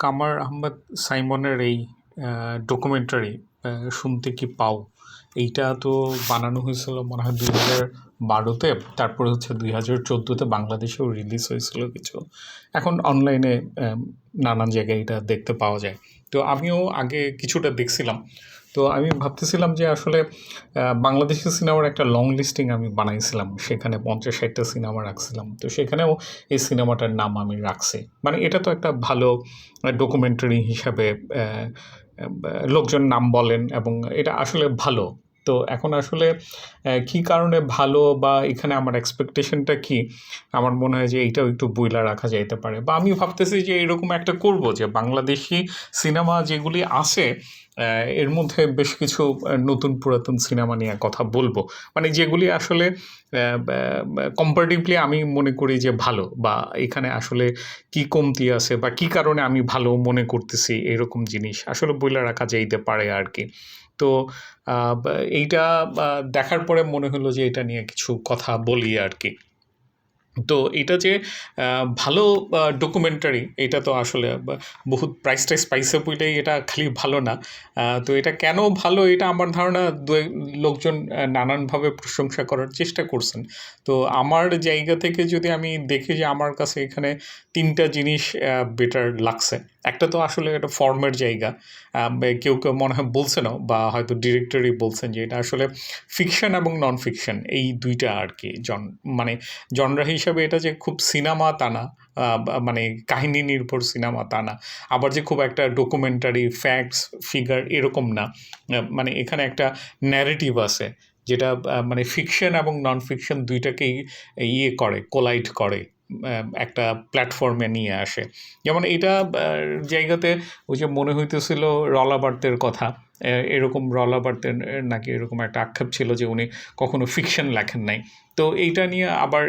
কামার আহমেদ সাইমনের এই ডকুমেন্টারি শুনতে কি পাও? এইটা তো বানানো হয়েছিল মনে হয় দুই হাজার বারোতে, তারপরে হচ্ছে দুই হাজার চোদ্দোতে বাংলাদেশেও রিলিজ হয়েছিল কিছু। এখন অনলাইনে নানান জায়গায় এটা দেখতে পাওয়া যায়। তো আমিও আগে কিছুটা দেখছিলাম। তো আমি ভাবতেছিলাম যে আসলে বাংলাদেশি সিনেমার একটা লং লিস্টিং আমি বানাইছিলাম। সেখানে পঞ্চাশ ষাটটা সিনেমা রাখছিলাম। তো সেখানেও এই সিনেমাটার নাম আমি রাখছি। মানে এটা তো একটা ভালো ডকুমেন্টারি হিসাবে লোকজন নাম বলেন এবং এটা আসলে ভালো। তো এখন আসলে কি কারণে ভালো বা এখানে আমার এক্সপেকটেশনটা কি? আমার মনে হয় যে এইটাও একটু বইলা রাখা যাইতে পারে। বা আমি ভাবতেছি যে এরকম একটা করব যে বাংলাদেশি সিনেমা যেগুলি আছে এর মধ্যে বেশ কিছু নতুন পুরাতন সিনেমা নিয়ে কথা বলব। মানে যেগুলি আসলে কম্পারেটিভলি আমি মনে করি যে ভালো বা এখানে আসলে কি কমতি আছে বা কি কারণে আমি ভালো মনে করতেছি এরকম জিনিস আসলে বইলা রাখা যাইতে পারে আর কি। তো এইটা দেখার পরে মনে হলো যে এটা নিয়ে কিছু কথা বলি আর কি তো এটা যে ভালো ডকুমেন্টারি এটা তো আসলে বহুত প্রাইস টাইস পাইছে বলেই এটা খালি ভালো না। তো এটা কেন ভালো এটা আমার ধারণা লোকজন নানানভাবে প্রশংসা করার চেষ্টা করছেন। তো আমার জায়গা থেকে যদি আমি দেখি যে আমার কাছে এখানে তিনটা জিনিস বেটার লাগছে। একটা তো আসলে একটা ফর্মের জায়গা। কেউ কেউ মনে হয় বলছেনও বা হয়তো ডিরেক্টরই বলছেন যে এটা আসলে ফিকশন এবং নন ফিকশন এই দুইটা আর কি। জন মানে জনরা হিসাবে এটা যে খুব সিনেমা তা না মানে কাহিনী নির্ভর সিনেমা তা না। আবার যে খুব একটা ডকুমেন্টারি ফ্যাক্টস ফিগার এরকম না। মানে এখানে একটা ন্যারেটিভ আছে, যেটা মানে ফিকশন এবং নন ফিকশন দুইটাকেই ইয়ে করে কোলাইড করে। একটা প্ল্যাটফর্মে নিয়ে আসে। যেমন এটা জায়গাতে ওই যে মনে হইতেছিল রলাবার্তের কথা এরকম রলাবার্তের নাকি এরকম একটা আক্ষেপ ছিল যে উনি কখনো ফিকশন লেখেন নাই। তো এইটা নিয়ে আবার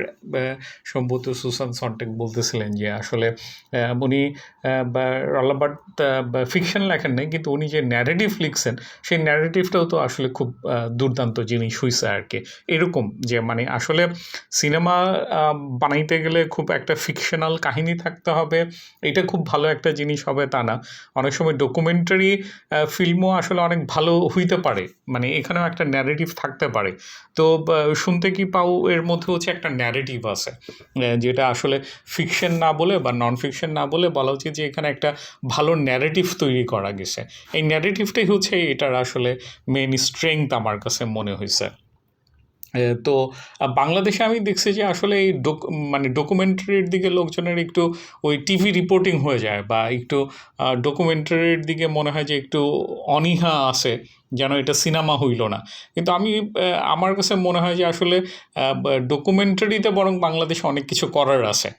সম্ভবত সুসান সন্টেক বলতেছিলেন যে আসলে উনি রলাবার্ট ফিকশন লেখেন নাই, কিন্তু উনি যে ন্যারেটিভ লিখছেন, সেই ন্যারেটিভটাও তো আসলে খুব দুর্দান্ত জিনিস হয়েছে আর কি। এরকম যে মানে আসলে সিনেমা বানাইতে গেলে খুব একটা ফিকশনাল কাহিনী থাকতে হবে, এটা খুব ভালো একটা জিনিস হবে তা না। অনেক সময় ডকুমেন্টারি ফিল্মও আসলে অনেক ভালো হইতে পারে মানে এখানেও একটা ন্যারেটিভ থাকতে পারে। তো শুনতে কি পাও এর মধ্যে হচ্ছে একটা ন্যারেটিভ আছে যেটা আসলে ফিকশন না বলে বা নন ফিকশন না বলে বলা উচিত যে এখানে একটা ভালো ন্যারেটিভ তৈরি করা গেছে। এই ন্যারেটিভটাই হচ্ছে এটার আসলে মেন স্ট্রেংথ আমার কাছে মনে হয়েছে তো বাংলাদেশে আমি দেখছি যে আসলে এই মানে ডকুমেন্টারির দিকে লোকজনের একটু ওই টিভি রিপোর্টিং হয়ে যায় বা একটু ডকুমেন্টারির দিকে মনে হয় যে একটু অনীহা আছে। যেন এটা সিনেমা হইল না। কিন্তু আমি আমার কাছে মনে হয় যে আসলে ডকুমেন্টারিতে বরং বাংলাদেশে অনেক কিছু করার আছে।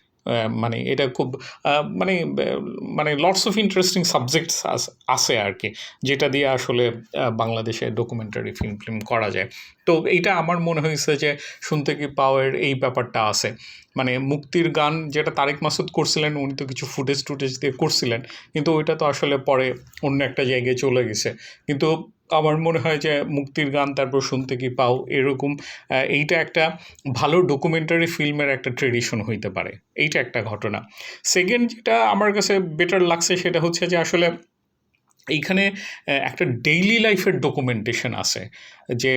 মানে এটা খুব মানে মানে লটস অফ ইন্টারেস্টিং সাবজেক্টস আছে আর কি যেটা দিয়ে আসলে বাংলাদেশে ডকুমেন্টারি ফিল্ম ফিল্ম করা যায়। তো এইটা আমার মনে হয়েছে যে শুনতে কি পাওয়ার এই ব্যাপারটা আছে। মানে মুক্তির গান যেটা তারেক মাসুদ করছিলেন, উনি তো কিছু ফুটেজ টুটেজ দিয়ে করছিলেন, কিন্তু ওইটা তো আসলে পরে অন্য একটা জায়গায় চলে গেছে। কিন্তু আমার মনে হয় যে মুক্তির গান তারপর শুনতে কি পাও এরকম এইটা একটা ভালো ডকুমেন্টারি ফিল্মের একটা ট্রেডিশন হইতে পারে। এইটা একটা ঘটনা। সেকেন্ড যেটা আমার কাছে বেটার লাগছে সেটা হচ্ছে যে আসলে এইখানে একটা ডেইলি লাইফের ডকুমেন্টেশন আছে। যে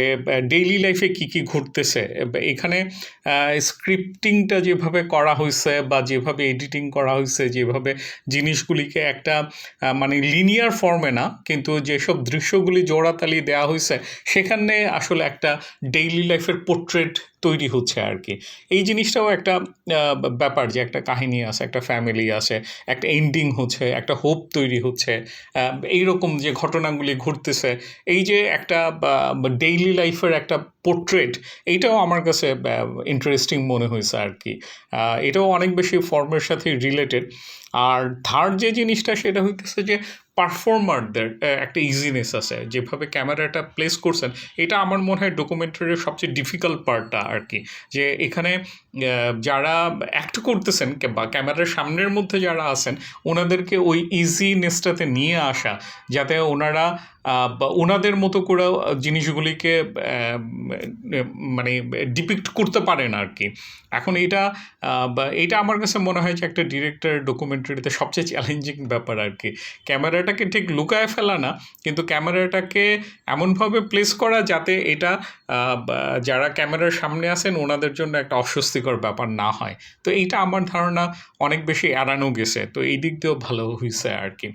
ডেইলি লাইফে কি কি ঘটতেছে? এখানে স্ক্রিপ্টিংটা যেভাবে করা হয়েছে বা যেভাবে এডিটিং করা হয়েছে যেভাবে জিনিসগুলিকে একটা মানে লিনিয়ার ফর্মে না কিন্তু যেসব দৃশ্যগুলি জোড়াতালি দেওয়া হয়েছে সেখানে আসলে একটা ডেইলি লাইফের পোর্ট্রেট তৈরি হচ্ছে আর কি এই জিনিসটাও একটা ব্যাপার যে একটা কাহিনী আছে একটা ফ্যামিলি আছে একটা এন্ডিং হচ্ছে একটা হোপ তৈরি হচ্ছে আহ, এইরকম যে ঘটনাগুলি ঘটতেছে এই যে একটা ডেইলি লাইফের একটা পোর্ট্রেট এইটাও আমার কাছে ইন্টারেস্টিং মনে হয়েছে আর কি। এটাও অনেক বেশি ফর্মের সাথে রিলেটেড আর থার্ড যে জিনিসটা, সেটা হইতেছে যে পারফর্মারদের একটা ইজিনেস আছে। যেভাবে ক্যামেরাটা প্লেস করছেন, এটা আমার মনে হয় ডকুমেন্টারির সবচেয়ে ডিফিকাল্ট পার্টটা আর কি যে এখানে যারা অ্যাক্ট করতেছেন বা ক্যামেরার সামনের মধ্যে যারা আছেন, ওনাদেরকে ওই ইজিনেসটাতে নিয়ে আসা, যাতে ওনারা বা ওনাদের মতো করে জিনিসগুলিকে মানে ডিপিক্ট করতে পারেন আর কি এখন এটা এটা আমার কাছে মনে হয় যে একটা ডিরেক্টর ডকুমেন্টারিতে সবচেয়ে চ্যালেঞ্জিং ব্যাপার আর কি ক্যামেরাটাকে ঠিক লুকায় ফেলা না, কিন্তু ক্যামেরাটাকে এমনভাবে প্লেস করা যাতে এটা যারা ক্যামেরার সামনে আছেন ওনাদের জন্য একটা অস্বস্তিকর ব্যাপার না হয়। তো এইটা আমার ধারণা অনেক বেশি এড়ানো গেছে। তো এই দিক দিয়েও ভালো হয়েছে আর কি।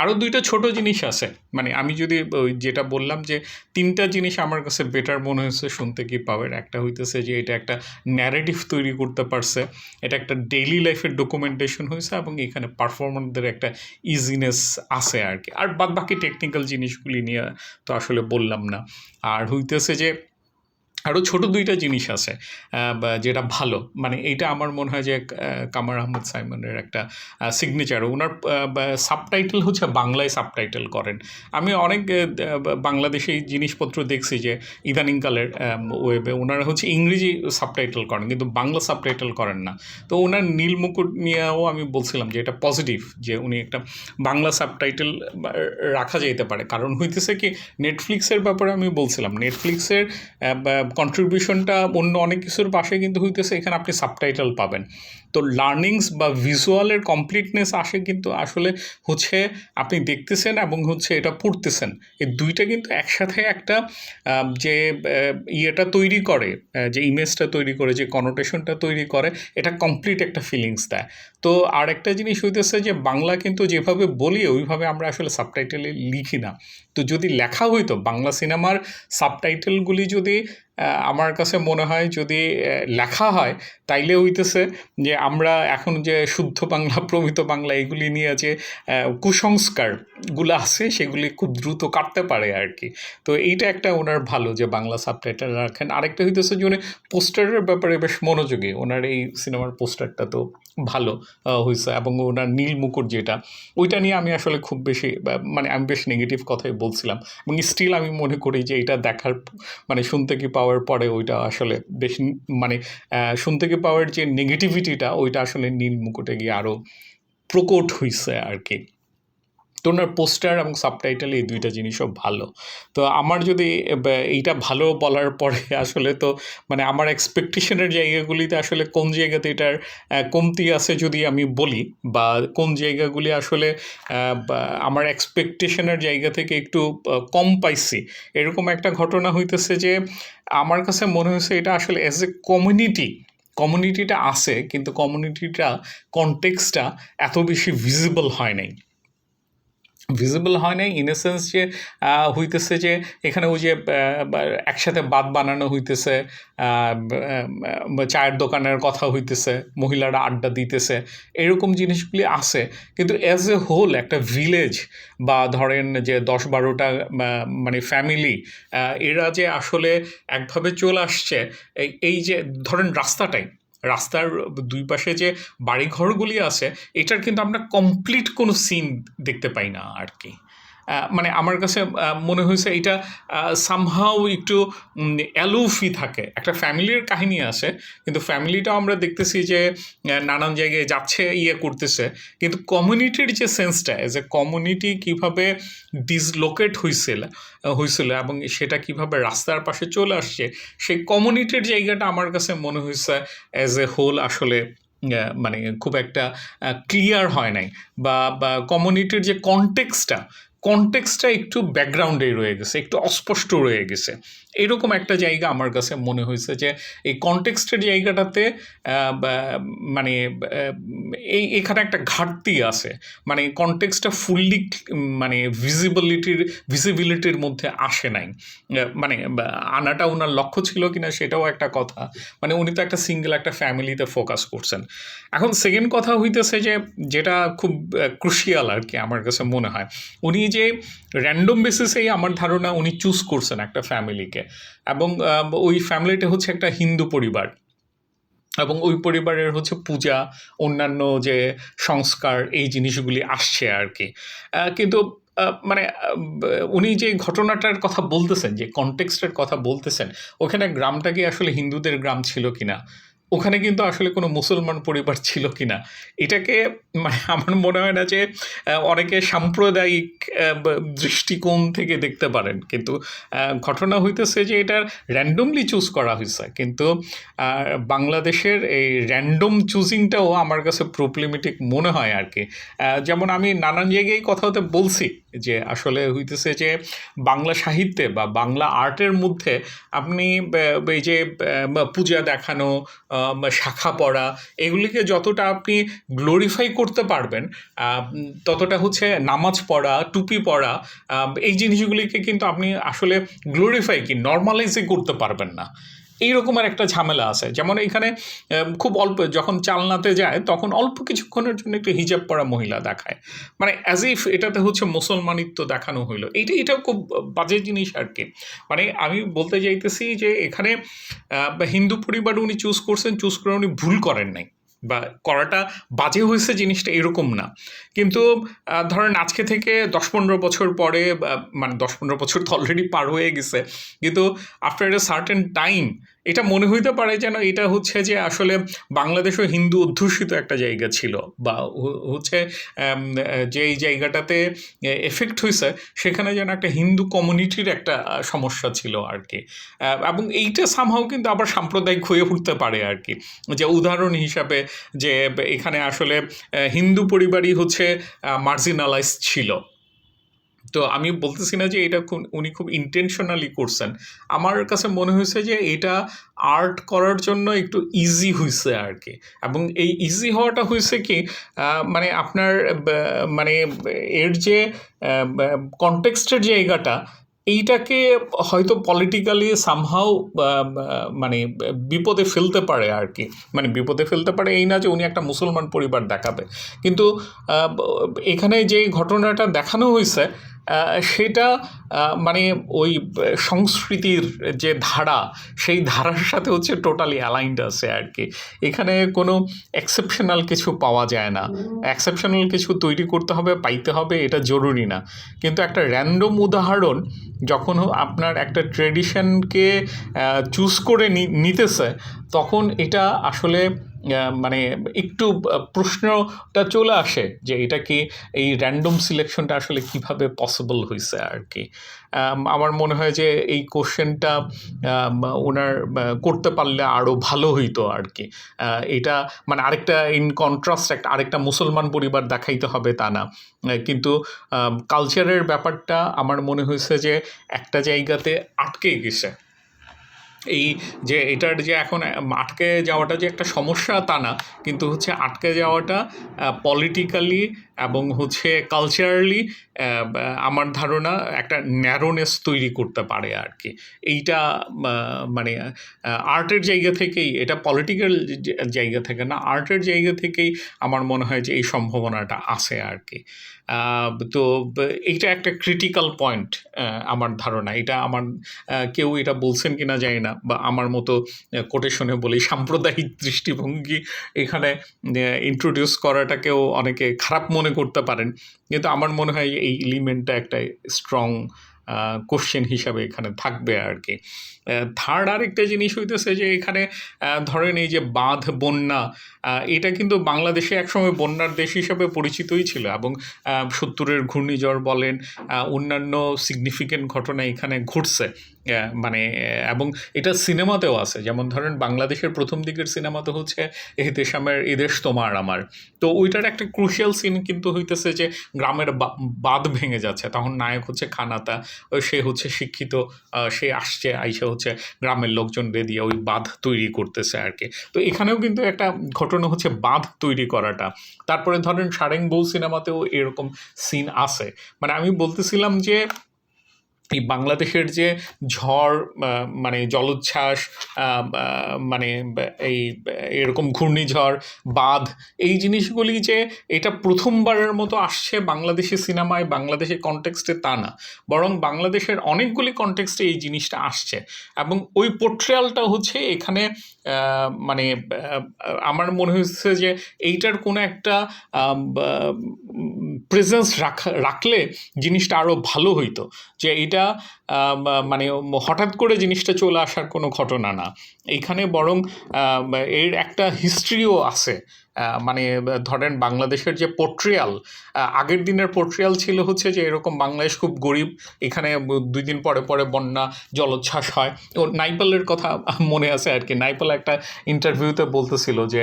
আরও দুইটা ছোট জিনিস আছে। মানে আমি যদি ওই যেটা বললাম যে তিনটা জিনিস আমার কাছে বেটার মনে হয়েছে শুনতে কি পাওয়ার একটা হইতেছে যে এটা একটা ন্যারেটিভ তৈরি করতে পারছে। এটা একটা ডেইলি লাইফের ডকুমেন্টেশন হয়েছে এবং এখানে পারফরমারদের একটা ইজিনেস আছে। আর কি। আর বাদ বাকি টেকনিক্যাল জিনিসগুলি নিয়ে তো আসলে বললাম না। আর হইতেছে যে আরও ছোট দুইটা জিনিস আছে যেটা ভালো। মানে এইটা আমার মনে হয় যে কামার আহমদ সাইমনের একটা সিগনেচার ওনার সাবটাইটেল হচ্ছে বাংলায় সাবটাইটেল করেন। আমি অনেক বাংলাদেশি জিনিসপত্র দেখছি যে ইদানিংকালের ওয়েবে ওনারা হচ্ছে ইংরেজি সাবটাইটেল করেন, কিন্তু বাংলা সাবটাইটেল করেন না। তো ওনার নীল মুকুট নিয়েও আমি বলছিলাম যে, এটা পজিটিভ যে, উনি একটা বাংলা সাবটাইটেল রাখা যেতে পারে। কারণ হইতেছে কি নেটফ্লিক্সের ব্যাপারে আমি বলছিলাম। নেটফ্লিক্সের কন্ট্রিবিউশনটা অন্য অনেক কিছুর পাশে কিন্তু হইতেছে এখানে আপনি সাবটাইটেল পাবেন। তো লার্নিংস বা ভিজুয়ালের কমপ্লিটনেস আসে কিন্তু আসলে হচ্ছে আপনি দেখতেছেন এবং হচ্ছে এটা পড়তেছেন। এই দুইটা কিন্তু একসাথে একটা যে ইয়েটা তৈরি করে যে ইমেজটা তৈরি করে, যে কনোটেশনটা তৈরি করে, এটা কমপ্লিট একটা ফিলিংস দেয়। তো আর একটা জিনিস হইতেছে যে বাংলা কিন্তু যেভাবে বলি, ওইভাবে আমরা আসলে সাবটাইটেলে লিখি না। তো যদি লেখা হইতো, বাংলা সিনেমার সাবটাইটেলগুলি যদি আমার কাছে মনে হয় যদি লেখা হয়, তাইলে হইতেছে যে আমরা এখন যে শুদ্ধ বাংলা, প্রমিত বাংলা এগুলি নিয়ে যে কুসংস্কার কুসংস্কারগুলো আছে, সেগুলি খুব দ্রুত কাটতে পারে আর কি তো এইটা একটা ওনার ভালো যে বাংলা সাবটাইটেল রাখেন। আরেকটা হইতেছে যে উনি পোস্টারের ব্যাপারে বেশ মনোযোগী। ওনার এই সিনেমার পোস্টারটা তো ভালো হয়েছে এবং ওনার নীল মুকুট যেটা, ওইটা নিয়ে আমি আসলে খুব বেশি মানে আমি বেশ নেগেটিভ কথাই বলছিলাম। এবং স্টিল আমি মনে করি যে এটা দেখার মানে শুনতে কি পাওয়ার পরে ওইটা আসলে বেশ মানে শুনতে কি পাওয়ার যে নেগেটিভিটিটা ওইটা আসলে নীল মুকুটে গিয়ে আরও প্রকট হয়েছে আর কি। তো ওনার পোস্টার এবং সাবটাইটেল এই দুইটা জিনিসও ভালো। তো আমার যদি এইটা ভালো বলার পরে আসলে তো মানে আমার এক্সপেকটেশনের জায়গাগুলিতে আসলে কোন জায়গাতে এটার কমতি আছে যদি আমি বলি বা কোন জায়গাগুলি আসলে আমার এক্সপেকটেশনের জায়গা থেকে একটু কম পাইছি। এরকম একটা ঘটনা হইতেছে যে আমার কাছে মনে হয়েছে এটা আসলে অ্যাজ এ কমিউনিটি কমিউনিটিটা আছে, কিন্তু কমিউনিটিটা কনটেক্সটা এত বেশি ভিজিবল হয় নাই। ভিজিবল হয় নাই ইন সেন্স যে হইতেছে যে, এখানে ওই যে একসাথে বাদ বানানো হইতেছে চায়ের দোকানের কথা হইতেছে, মহিলারা আড্ডা দিতেছে, এরকম জিনিসগুলি আছে। কিন্তু অ্যাজ এ হোল একটা ভিলেজ বা ধরেন যে, দশ বারোটা মানে ফ্যামিলি এরা যে আসলে একভাবে চলে আসছে এই যে, ধরেন রাস্তাটাই রাস্তার দুই পাশে যে বাড়িঘরগুলি আছে, এটার কিন্তু আমরা কমপ্লিট কোনো সিন দেখতে পাই না আর কি। মানে আমার কাছে মনে হয়েছে এটা সামহাও একটু অ্যালুফি থাকে। একটা ফ্যামিলির কাহিনী আছে, কিন্তু ফ্যামিলিটাও আমরা দেখতেছি যে নানান জায়গায় যাচ্ছে ইয়ে করতেছে। কিন্তু কমিউনিটির যে সেন্সটা এ কমিউনিটি কীভাবে ডিসলোকেট হয়েছিল হয়েছিল এবং সেটা কীভাবে রাস্তার পাশে চলে আসছে, সেই কমিউনিটির জায়গাটা আমার কাছে মনে হয়েছে অ্যাজ এ হোল আসলে মানে খুব একটা ক্লিয়ার হয় নাই। বা কমিউনিটির যে কনটেক্সটা কনটেক্সটটা একটু ব্যাকগ্রাউন্ডেই রয়ে গেছে একটু অস্পষ্ট রয়ে গেছে। এরকম একটা জায়গা আমার কাছে মনে হয়েছে যে এই কনটেক্সটের জায়গাটাতে মানে এই এখানে একটা ঘাটতি আছে। মানে কনটেক্সটটা ফুললি মানে ভিজিবিলিটির ভিজিবিলিটির মধ্যে আসে নাই। মানে আনাটা ওনার লক্ষ্য ছিল কিনা সেটাও একটা কথা। মানে উনি তো একটা সিঙ্গেল একটা ফ্যামিলিতে ফোকাস করছেন। এখন সেকেন্ড কথা হইতেছে যে, যেটা খুব ক্রুশিয়াল আর কি আমার কাছে মনে হয়। উনি যে র্যান্ডম বেসিসেই আমার ধারণা উনি চুজ করছেন একটা ফ্যামিলিকে এবং আহ, ওই ফ্যামিলিটা হচ্ছে একটা হিন্দু পরিবার। এবং ওই পরিবারের হচ্ছে পূজা অন্যান্য যে সংস্কার এই জিনিসগুলি আসছে আর কি কিন্তু মানে উনি যে ঘটনাটার কথা বলতেছেন, যে কনটেক্সটের কথা বলতেছেন, ওখানে গ্রামটা কি আসলে হিন্দুদের গ্রাম ছিল কিনা? ওখানে কিন্তু আসলে কোনো মুসলমান পরিবার ছিল কিনা? এটাকে মানে আমার মনে হয় না যে অনেকে সাম্প্রদায়িক দৃষ্টিকোণ থেকে দেখতে পারেন। কিন্তু ঘটনা হইতেছে যে এটা র্যান্ডমলি চুজ করা হয়েছে কিন্তু বাংলাদেশের এই র্যান্ডম চুজিংটাও আমার কাছে problematic মনে হয় আর কি যেমন আমি নানান জায়গায় কথা হতে বলছি যে আসলে হইতেছে যে বাংলা সাহিত্যে বা বাংলা আর্টের মধ্যে আপনি এই যে পূজা দেখানো, শাখা পড়া এগুলিকে যতটা আপনি গ্লোরিফাই করতে পারবেন, ততটা হচ্ছে নামাজ পড়া, টুপি পড়া এই জিনিসগুলিকে কিন্তু আপনি আসলে গ্লোরিফাই কি নরমালাইজই করতে পারবেন না। এইরকমের একটা ঝামেলা আছে। যেমন এখানে খুব অল্প যখন চালনাতে যায় তখন অল্প কিছুক্ষণের জন্য একটু হিজাব পরা মহিলা দেখায়। মানে অ্যাজ ইফ এটাতে হচ্ছে মুসলমানিত্ব দেখানো হইল। এইটা এটা খুব বাজে জিনিস আর কি মানে আমি বলতে চাইতেছি যে এখানে হিন্দু পরিবার উনি চুজ করছেন, চুজ করে উনি ভুল করেন নাই। বা করাটা বাজে হয়েছে জিনিসটা এরকম না। কিন্তু ধরেন আজকে থেকে দশ পনেরো বছর পরে মানে দশ পনেরো বছর তো অলরেডি পার হয়ে গেছে। কিন্তু আফটার এ সার্টেন টাইম এটা মনে হইতে পারে যেন এটা হচ্ছে যে আসলে বাংলাদেশও হিন্দু অধ্যুষিত একটা জায়গা ছিল বা হচ্ছে যেই জায়গাটাতে এফেক্ট হয়েছে সেখানে যেন একটা হিন্দু কমিউনিটির একটা সমস্যা ছিল আর কি এবং এইটা সামহাও কিন্তু আবার সাম্প্রদায়িক হয়ে উঠতে পারে আর কি যে উদাহরণ হিসাবে যে এখানে আসলে হিন্দু পরিবারই হচ্ছে মার্জিনালাইজ ছিল। তো আমি বলতেছি না যে এটা উনি খুব ইন্টেনশনালি করছেন। আমার কাছে মনে হয়েছে যে এটা আর্ট করার জন্য একটু ইজি হয়েছে আর কি এবং এই ইজি হওয়াটা হয়েছে কি মানে আপনার মানে এর যে আ ব্যা কনটেক্সট এর জায়গাটা এইটাকে হয়তো পলিটিক্যালি বা মানে বিপদে ফেলতে পারে আর কি মানে বিপদে ফেলতে পারে এই না যে উনি একটা মুসলমান পরিবার দেখাবে। কিন্তু এখানে যে ঘটনাটা দেখানো হইছে আ সেটা মানে ওই সংস্কৃতির যে ধারা, সেই ধারার সাথে হচ্ছে টোটালি অ্যালাইনড আছে আর কি এখানে কোনো এক্সেপশনাল কিছু পাওয়া যায় না। এক্সেপশনাল কিছু তৈরি করতে হবে, পাইতে হবে এটা জরুরি না। কিন্তু একটা র‍্যান্ডম উদাহরণ যখন আপনার একটা ট্রেডিশনকে চুজ করে নি নিতেছে তখন এটা আসলে মানে একটু প্রশ্নটা চলে আসে যে এটা কি এই র‍্যান্ডম সিলেকশনটা আসলে কীভাবে পসিবল হইছে আর কি আমার মনে হয় যে এই কোশ্চেনটা ওনার করতে পারলে আরও ভালো হইতো আর কি এটা মানে আরেকটা ইন কন্ট্রাস্ট একটা, আরেকটা মুসলমান পরিবার দেখাইতে হবে তা না। কিন্তু কালচারের ব্যাপারটা আমার মনে হয়েছে যে একটা জায়গাতে আটকে গেছে। এই যে এটার যে এখন আটকে যাওয়াটা যে একটা সমস্যা তা না। কিন্তু হচ্ছে আটকে যাওয়াটা পলিটিক্যালি এবং হচ্ছে কালচারালি আমার ধারণা একটা ন্যারোনেস তৈরি করতে পারে আর কি এইটা মানে আর্টের জায়গা থেকেই এটা পলিটিক্যাল জায়গা থেকে না, আর্টের জায়গা থেকেই আমার মনে হয় যে এই সম্ভাবনাটা আছে আর কি তো এইটা একটা ক্রিটিক্যাল পয়েন্ট আমার ধারণা। এটা আমার কেউ এটা বলছেন কিনা জানি না বা আমার মতো কোটেশনে বলি সাম্প্রদায়িক দৃষ্টিভঙ্গি এখানে ইন্ট্রোডিউস করাটাকেও অনেকে খারাপ মনে করতে পারেন। কিন্তু আমার মনে হয় এই এলিমেন্টটা একটা স্ট্রং কোশ্চেন হিসাবে এখানে থাকবে আর কি থার্ড আরেকটা জিনিস হইতেছে যে এখানে ধরেন এই যে বাঁধ, বন্যা এটা কিন্তু বাংলাদেশে একসময় বন্যার দেশ হিসাবে পরিচিতই ছিল এবং সত্তরের ঘূর্ণিঝড় বলেন, অন্যান্য সিগনিফিকেন্ট ঘটনা এখানে ঘটছে। মানে এবং এটা সিনেমাতেও আছে। যেমন ধরেন বাংলাদেশের প্রথম দিকের সিনেমাতে হচ্ছে 'এহতেশামের এদেশ তোমার আমার'। তো ওইটার একটা ক্রুশিয়াল সিন কিন্তু হইতেছে যে গ্রামের বাঁধ ভেঙে যাচ্ছে। তখন নায়ক হচ্ছে খান আতা। সে হচ্ছে শিক্ষিত সে আসছে আইসা হচ্ছে গ্রামের লোকজনরে দিয়ে ওই বাঁধ তৈরি করতেছে আর কি তো এখানেও কিন্তু একটা হচ্ছে বাঁধ তৈরি করাটা। তারপরে ধরেন 'সারেং বউ' সিনেমাতেও এরকম সিন আছে। মানে আমি বলতেছিলাম যে এই বাংলাদেশের যে ঝড় মানে জলোচ্ছ্বাস মানে এই এরকম ঘূর্ণিঝড়, বাঁধ এই জিনিসগুলি যে এটা প্রথমবারের মতো আসছে বাংলাদেশি সিনেমায়, বাংলাদেশের কনটেক্সট তা না। বরং বাংলাদেশের অনেকগুলি কনটেক্সট এই জিনিসটা আসছে। এবং ওই পোর্ট্রেয়ালটা হচ্ছে এখানে মানে আমার মনে হচ্ছে যে এইটার কোনো একটা প্রেজেন্স রাখা রাখলে জিনিসটা আরও ভালো হইতো যে এটা মানে হঠাৎ করে জিনিসটা চলে আসার কোনো ঘটনা না। এইখানে বরং এর একটা হিস্ট্রিও আছে। মানে ধরেন বাংলাদেশের যে পোর্ট্রিয়াল আগের দিনের পোর্ট্রিয়াল ছিল হচ্ছে যে এরকম বাংলাদেশ খুব গরিব, এখানে দুই দিন পরে পরে বন্যা, জলোচ্ছ্বাস হয়। ও নাইপালের কথা মনে আছে আর কি। নাইপাল একটা ইন্টারভিউতে বলতেছিল যে,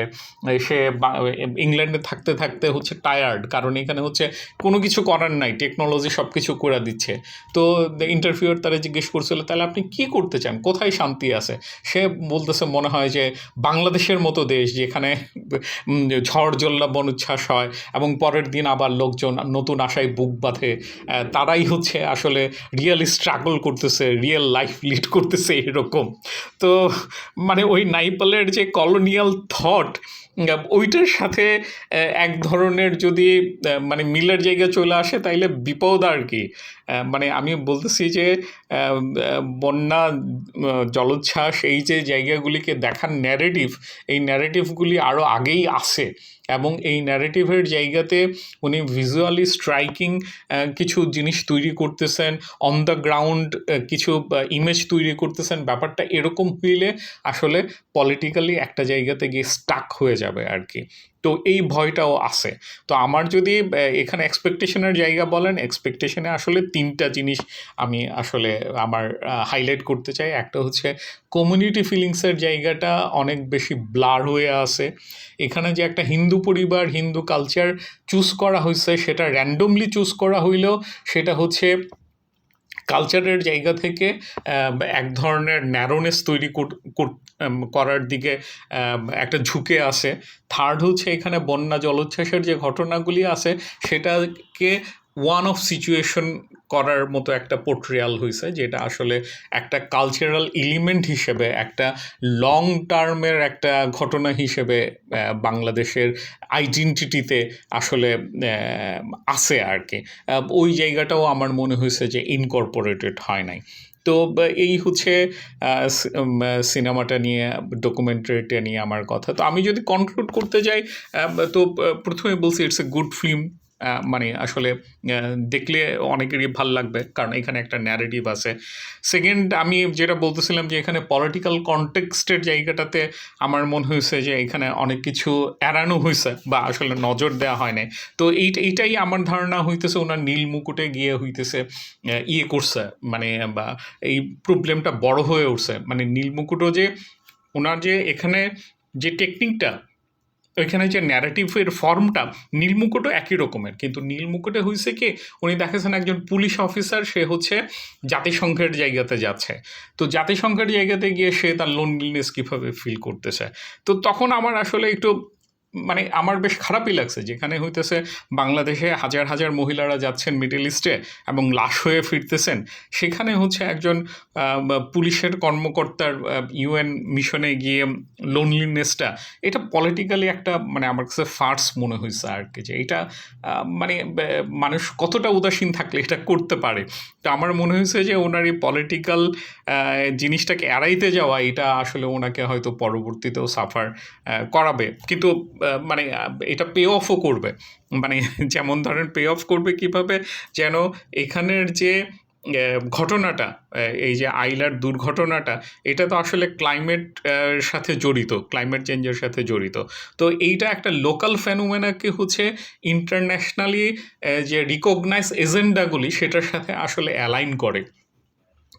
সে ইংল্যান্ডে থাকতে থাকতে হচ্ছে টায়ার্ড কারণ এখানে হচ্ছে কোনো কিছু করার নাই টেকনোলজি সব কিছু করে দিচ্ছে। তো ইন্টারভিউয়ার তারা জিজ্ঞেস করছিল, তাহলে আপনি কি করতে চান? কোথায় শান্তি আছে? সে বলতেছে, মনে হয় যে বাংলাদেশের মতো দেশ যেখানে ঝড় জল্লা বনুচ্ছ্বাস হয় এবং পরের দিন আবার লোকজন নতুন আশায় বুক বাঁধে তারাই হচ্ছে আসলে রিয়েল স্ট্রাগল করতেছে রিয়েল লাইফ লিড করতেছে এরকম। তো মানে ওই নাইপালের যে কলোনিয়াল থট ওইটার সাথে এক ধরনের যদি মানে মিলের জায়গায় চলে আসে, তাইলে বিপদ আর কি। মানে আমি বলতেছি যে বন্যা জলোচ্ছ্বাস, এই যে জায়গাগুলিকে দেখার ন্যারেটিভ এই ন্যারেটিভগুলি আরও আগেই আসে এবং এই ন্যারেটিভের জায়গাতে উনি ভিজুয়ালি স্ট্রাইকিং কিছু জিনিস তৈরি করতেছেন অন দ্য গ্রাউন্ড কিছু ইমেজ তৈরি করতেছেন। ব্যাপারটা এরকম হইলে আসলে পলিটিক্যালি একটা জায়গাতে গিয়ে স্টাক হয়ে যাবে আর কি। তো এই ভয়টাও আছে। তো আমার যদি এখানে এক্সপেকটেশনের জায়গা বলেন এক্সপেকটেশনে আসলে তিনটা জিনিস আমি আসলে আমার হাইলাইট করতে চাই। একটা হচ্ছে কমিউনিটি ফিলিংসের জায়গাটা অনেক বেশি ব্লার হয়ে আছে। এখানে যে একটা হিন্দু পরিবার, হিন্দু কালচার চুজ করা হয়েছে সেটা র্যান্ডমলি চুজ করা হইলেও সেটা হচ্ছে কালচারের জায়গা থেকে এক ধরনের ন্যারোনেস তৈরি কর- কর- করার দিকে একটা ঝুঁকে আসে থার্ড হচ্ছে এখানে বন্যা জলোচ্ছ্বাসের যে ঘটনাগুলি আছে, সেটাকে ওয়ান অফ সিচুয়েশন করার মতো একটা পোর্ট্রিয়াল হয়েছে যেটা আসলে একটা কালচারাল এলিমেন্ট হিসেবে, একটা লং টার্মের একটা ঘটনা হিসেবে বাংলাদেশের আইডেন্টিটিতে আসলে আছে আর কি ওই জায়গাটাও আমার মনে হয়েছে যে ইনকর্পোরেটেড হয় নাই। তো এই হচ্ছে সিনেমাটা নিয়ে ডকুমেন্টারিটা নিয়ে আমার কথা। তো আমি যদি কনক্লুড করতে যাই তো প্রথমে বলছি ইটস এ গুড ফিল্ম মানে আসলে দেখলে অনেকেরই ভালো লাগবে, কারণ এখানে একটা ন্যারেটিভ আছে। সেকেন্ড আমি যেটা বলতেছিলাম যে এখানে পলিটিক্যাল কনটেক্সটের জায়গাটাতে আমার মনে হয়েছে যে এখানে অনেক কিছু এড়ানো হয়েছে বা আসলে নজর দেওয়া হয় নাই তো এই এইটাই আমার ধারণা হইতেছে, ওনার নীল মুকুটে গিয়ে হইতেছে ইয়ে করছে মানে বা এই প্রবলেমটা বড় হয়ে উঠছে। মানে নীল মুকুটও যে, ওনার যে এখানে যে টেকনিকটা ওইখানে যে ন্যারেটিভের ফর্মটা নীলমুকুটও একই রকমের। কিন্তু নীলমুকুটে হয়েছে কি, উনি দেখেছেন একজন পুলিশ অফিসার সে হচ্ছে জাতিসংঘের জায়গাতে যাচ্ছে। তো জাতিসংঘের জায়গাতে গিয়ে সে তার লোনলিনেস কীভাবে ফিল করতেছে? তো তখন আমার আসলে একটু মানে আমার বেশ খারাপই লাগছে। যেখানে হইতেছে বাংলাদেশে হাজার হাজার মহিলারা যাচ্ছেন মিডল ইস্টে এবং লাশ হয়ে ফিরতেছেন। সেখানে হচ্ছে একজন পুলিশের কর্মকর্তার ইউএন মিশনে গিয়ে লোনলিনেসটা এটা পলিটিক্যালি একটা মানে আমার কাছে ফার্স মনে হয়েছে আর কি যে এটা মানে মানুষ কতটা উদাসীন থাকলে এটা করতে পারে। তো আমার মনে হয়েছে যে ওনার এই পলিটিক্যাল জিনিসটাকে এড়াইতে যাওয়া এটা আসলে ওনাকে হয়তো পরবর্তীতেও সাফার করাবে। কিন্তু মানে এটা পে অফও করবে। মানে যেমন ধরেন পে অফ করবে কীভাবে? যেন এখানের যে ঘটনাটা এই যে আইলার দুর্ঘটনাটা, এটা তো আসলে ক্লাইমেট সাথে জড়িত ক্লাইমেট চেঞ্জের সাথে জড়িত। তো এইটা একটা লোকাল ফেনোমেনাকে হচ্ছে ইন্টারন্যাশনালি যে রিকগনাইজ এজেন্ডাগুলি সেটার সাথে আসলে অ্যালাইন করে।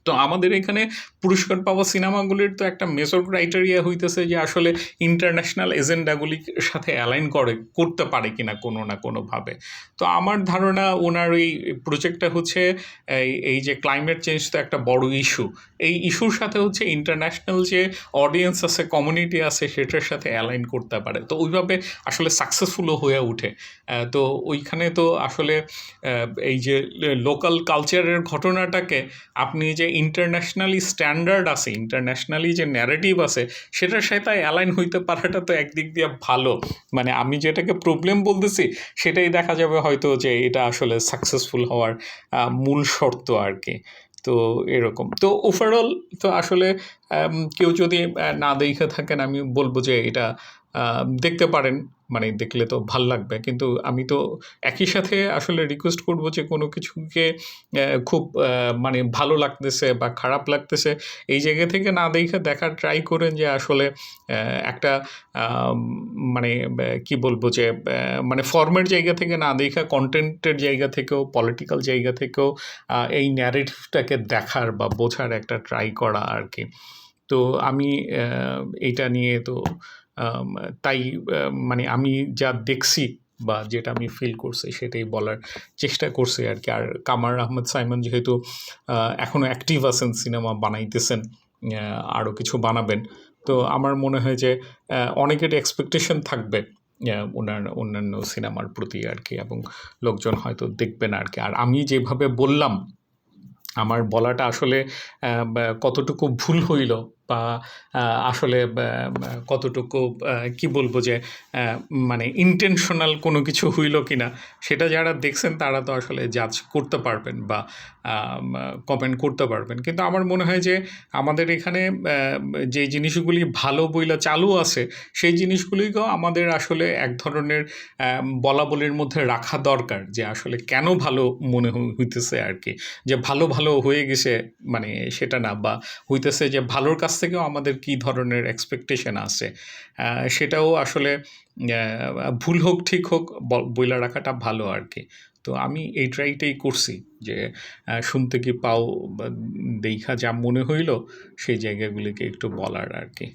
তো আমাদের এখানে পুরস্কার পাওয়া সিনেমাগুলির তো একটা মেজর ক্রাইটেরিয়া হইতেছে যে আসলে ইন্টারন্যাশনাল এজেন্ডাগুলির সাথে অ্যালাইন করে, করতে পারে কিনা কোনো না কোনোভাবে। তো আমার ধারণা ওনার এই প্রজেক্টটা হচ্ছে, এই যে ক্লাইমেট চেঞ্জ তো একটা বড় ইস্যু এই ইস্যুর সাথে হচ্ছে ইন্টারন্যাশনাল যে অডিয়েন্স আছে কমিউনিটি আছে, সেটার সাথে অ্যালাইন করতে পারে। তো ওইভাবে আসলে সাকসেসফুলও হয়ে ওঠে। তো ওইখানে তো আসলে এই যে লোকাল কালচারের ঘটনাটাকে আপনি যে ইন্টারন্যাশনালি স্ট্যান্ডার্ড আছে ইন্টারন্যাশনালি যে ন্যারেটিভ আছে, সেটার সাথে অ্যালাইন হইতে পারাটা তো একদিক দিয়ে ভালো। মানে আমি যেটাকে প্রবলেম বলতেছি, সেটাই দেখা যাবে হয়তো যে এটা আসলে সাকসেসফুল হওয়ার মূল শর্ত আর কি। তো এরকম। তো ওভারঅল তো আসলে কেউ যদি না দেখে থাকেন, আমি বলব যে এটা দেখতে পারেন। মানে দেখলে তো ভালো লাগবে। কিন্তু আমি তো একই সাথে আসলে রিকোয়েস্ট করব যে কোনো কিছুকে খুব মানে ভালো লাগতেছে বা খারাপ লাগতেছে, এই জায়গা থেকে না দেখে দেখার ট্রাই করেন যে আসলে একটা মানে কি বলব যে মানে ফর্মের জায়গা থেকে না দেখা কন্টেন্টের জায়গা থেকেও পলিটিক্যাল জায়গা থেকেও এই ন্যারেটিভটাকে দেখার বা বোঝার একটা ট্রাই করা আর কি। তো আমি এইটা নিয়ে তো তাই মানে আমি যা দেখছি বা যেটা আমি ফিল করছি সেটাই বলার চেষ্টা করছি আর কি। আর কামার আহমেদ সাইমন যেহেতু এখনও অ্যাক্টিভ আছেন সিনেমা বানাইতেছেন আরও কিছু বানাবেন, তো আমার মনে হয় যে অনেকের এক্সপেকটেশন থাকবে ওনার অন্যান্য সিনেমার প্রতি আর কি এবং লোকজন হয়তো দেখবেন আর কি। আর আমি যেভাবে বললাম, আমার বলাটা আসলে কতটুকু ভুল হইল বা আসলে কতটুকু কি বলব যে মানে ইন্টেনশনাল কোনো কিছু হইল কি না সেটা যারা দেখছেন তারা তো আসলে জাজ করতে পারবেন বা কমেন্ট করতে পারবেন। কিন্তু আমার মনে হয় যে আমাদের এখানে যে জিনিসগুলি ভালো বইলা চালু আছে সেই জিনিসগুলিকেও আমাদের আসলে এক ধরনের আহ, বলা বলির মধ্যে রাখা দরকার যে আসলে কেন ভালো মনে হইতেছে আর কি। যে ভালো ভালো হয়ে গেছে মানে সেটা না বা হইতেছে যে ভালোর কাছ থেকেও আমাদের কি ধরনের এক্সপেকটেশন আছে? সেটাও আসলে ভুল হোক, ঠিক হোক বইলা রাখাটা ভালো আর কি। তো আমি এই ট্রাইটাই করছি যে শুনতে কি পাও দেখা যা মনে হইল, সেই জায়গাগুলিকে একটু বলার আর কি।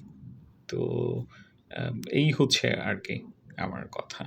তো এই হচ্ছে আর কি আমার কথা।